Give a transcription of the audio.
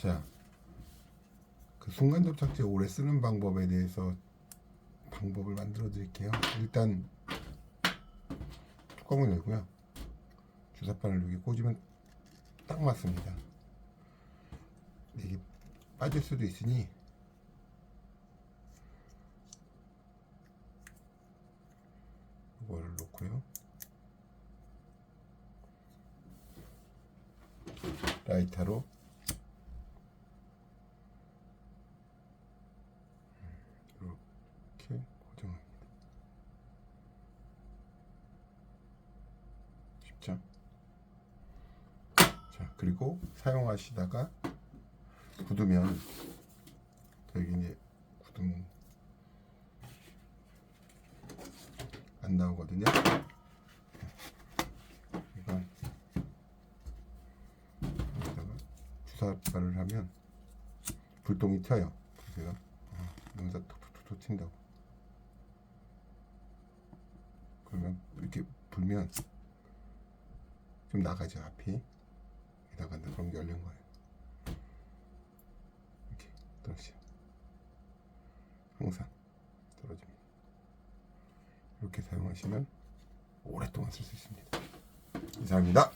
자, 그 순간 접착제 오래 쓰는 방법에 대해서 방법을 만들어 드릴게요. 일단 뚜껑을 열고요. 주사바늘 여기 꽂으면 딱 맞습니다. 이게 빠질 수도 있으니 이거를 놓고요. 라이터로 이렇게 고정합니다. 쉽죠? 자, 그리고 사용하시다가 굳으면 여기 이제 굳으면 안 나오거든요. 이건 여기다가 주사발을 하면 불똥이 튀어요. 보세요. 어, 여기다 톡톡톡 튄다고. 그러면 이렇게 불면 좀 나가죠 앞이. 나간다 그럼 열린 거예요. 이렇게 떨어지죠. 항상 떨어집니다. 이렇게 사용하시면 오랫동안 쓸 수 있습니다. 이상입니다.